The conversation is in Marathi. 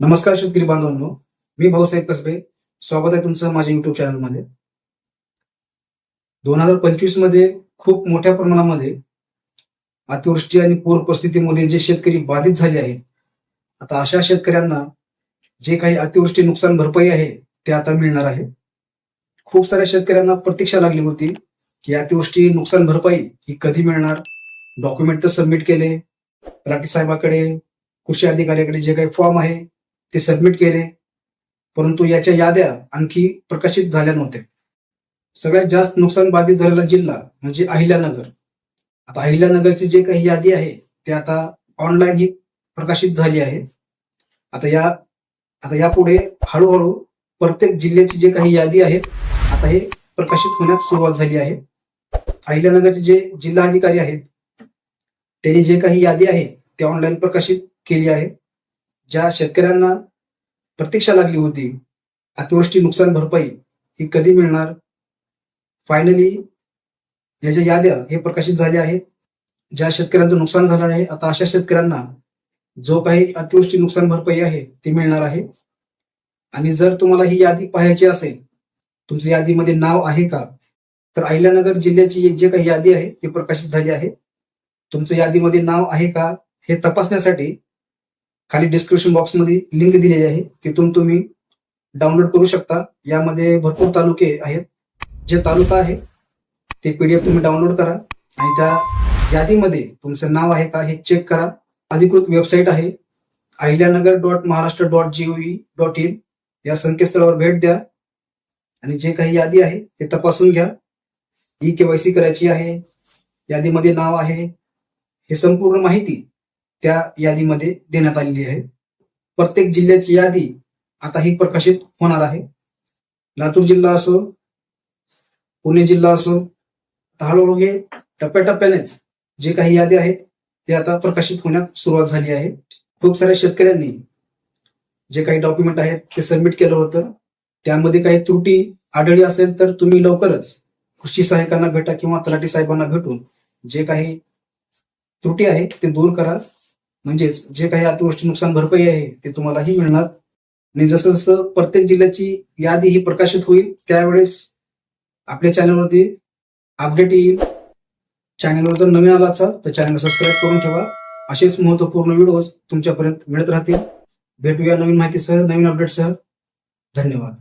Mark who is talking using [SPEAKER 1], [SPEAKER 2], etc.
[SPEAKER 1] नमस्कार शेतकरी बांधवांनो. मी भाऊसाहेब कसबे. स्वागत आहे तुमचं माझ्या युट्यूब चॅनलमध्ये दोन हजार पंचवीसमध्ये खूप मोठ्या प्रमाणामध्ये अतिवृष्टी आणि पूर परिस्थितीमध्ये जे शेतकरी बाधित झाले आहेत आता अशा शेतकऱ्यांना जे काही अतिवृष्टी नुकसान भरपाई आहे ते आता मिळणार आहे. खूप साऱ्या शेतकऱ्यांना प्रतीक्षा लागली होती की अतिवृष्टी नुकसान भरपाई ही कधी मिळणार? डॉक्युमेंट तर सबमिट केले. तलाठी साहेबाकडे कृषी अधिकाऱ्याकडे जे काही फॉर्म आहे ते सबमिट केले. परंतु याच्या याद्या आणखी प्रकाशित झाल्या नव्हत्या. सगळ्यात जास्त नुकसान बाधित झालेला जिल्हा म्हणजे अहिल्यानगर. आता अहिल्यानगरची जे काही यादी आहे ते आता ऑनलाईन ही प्रकाशित झाली आहे. आता या आता यापुढे हळूहळू प्रत्येक जिल्ह्याची जे काही यादी आहेत आता हे प्रकाशित होण्यास सुरुवात झाली आहे. अहिल्यानगरचे जे जिल्हाधिकारी आहेत त्यांनी जे काही यादी आहे ते ऑनलाईन प्रकाशित केली आहे. ज्या शेतकऱ्यांना प्रतीक्षा लागली होती अतिवृष्टी नुकसान भरपाई ही कधी मिळणार? फायनली याच्या याद्या हे प्रकाशित झाल्या आहेत ज्या शेतकऱ्यांचं नुकसान झालं आहे आता अशा शेतकऱ्यांना जो काही अतिवृष्टी नुकसान भरपाई आहे ती मिळणार आहे. आणि जर तुम्हाला ही यादी पाहायची असेल तुमच्या यादीमध्ये नाव आहे का? तर अहिल्यानगर जिल्ह्याची जे काही यादी आहे ती प्रकाशित झाली आहे. तुमचं यादीमध्ये नाव आहे का हे तपासण्यासाठी खाली डिस्क्रिप्शन बॉक्समध्ये लिंक दिलेली आहे. तिथून तुम्ही डाउनलोड करू शकता. यामध्ये भरपूर तालुके आहेत. जे तालुका आहे ते पीडीएफ तुम्ही डाउनलोड करा. आणि त्या यादीमध्ये तुमचं नाव आहे का हे चेक करा. अधिकृत वेबसाईट आहे. Ahilyanagar dot Maharashtra dot GOV dot in या संकेतस्थळावर भेट द्या. आणि जे काही यादी आहे ते तपासून घ्या. ई केवायसी करायची आहे. यादीमध्ये नाव आहे. हे संपूर्ण माहिती त्या यादीमध्ये देण्यात आलेली आहे. प्रत्येक जिल्ह्याची यादी आता ही प्रकाशित होणार आहे. लातूर जिल्हा असो पुणे जिल्हा असो हळूहळू हे टप्प्याटप्प्यानेच जे काही यादी आहेत ते आता प्रकाशित होण्यास सुरुवात झाली आहे. खूप साऱ्या शेतकऱ्यांनी जे काही डॉक्युमेंट आहेत ते सबमिट केलं होतं. त्यामध्ये काही त्रुटी आढळली असेल तर तुम्ही लवकरच कृषी सहाय्यकांना भेटा किंवा तलाठी साहेबांना भेटून जे काही त्रुटी आहे ते दूर करा. म्हणजेच जे काही अतिवृष्टी नुकसान भरपाई आहे ते तुम्हालाही मिळणार. आणि जसं जसं प्रत्येक जिल्ह्याची यादी ही प्रकाशित होईल त्यावेळेस आपल्या चॅनलवरती अपडेट येईल. चॅनलवर जर नवीन आला असाल तर चॅनल सबस्क्राईब करून ठेवा. असेच महत्त्वपूर्ण व्हिडिओज तुमच्यापर्यंत मिळत राहतील. भेटूया नवीन माहितीसह नवीन अपडेटसह धन्यवाद.